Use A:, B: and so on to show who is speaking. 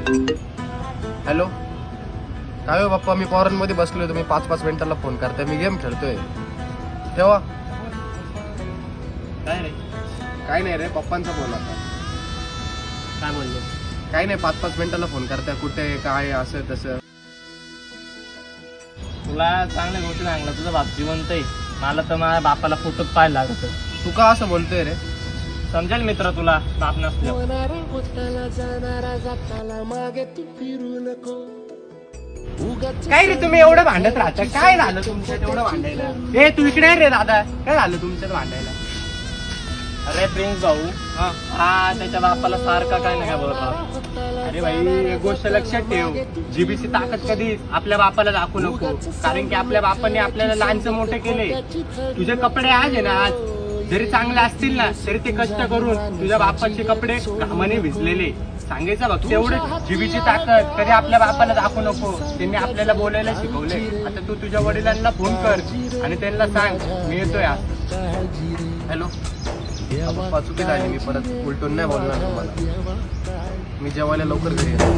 A: Hello? काय हो बाप्पा मी मध्ये बसलोय तुम्ही पाच पाच मिनिटाला फोन करताय मी गेम खेळतोय. ठेवा.
B: काय रे?
A: काय नाही रे पप्पांचा फोन आता
B: काय बोललो?
A: काय नाही पाच पाच मिनिटाला फोन करताय कुठे काय असं तसं.
B: तुला चांगल्या गोष्टी सांगला तुझा बाप जिवंत आहे. मला तर माझ्या बापाला फोटोच पाहायला लागत
A: तू का असं बोलतोय रे?
B: समजेल मित्र तुला बाप नसल्या
C: होणारा होताला जाणारा जाताला मागे तू फिरू नको. उगाच
B: काय रे तुम्ही एवढं भांडत राहता? काय झालं तुमच्या तेवढं भांडायला? ए तू इकडे ये रे दादा. काय झालं तुमच्यात भांडायला? अरे प्रिन्स भाऊ. हा. त्याच्या बापाला सारखा काय नाही काय बोलत. अरे भाई एक गोष्ट लक्षात ठेव. जीबीची ताकद कधी आपल्या बापाला दाखवू नको. कारण की आपल्या बापाने आपल्याला लहानचं मोठे केले तुझे कपडे आज आहे ना आज. जरी चांगले असतील ना तरी ते कष्ट करून तुझ्या बापाचे कपडे घामाने भिजलेले. सांगायचं बघ तेवढे जीबीची ताकद कधी आपल्या बापाला दाखवू नको. त्यांनी आपल्याला बोलायला शिकवले आता तू तुझ्या वडिलांना फोन कर आणि त्यांना सांग मी येतोय आज.
A: हॅलो चुकी झाली मी परत. उलटून नाही बोलणार तुम्हाला. मी जेवायला लवकर घरी येतो.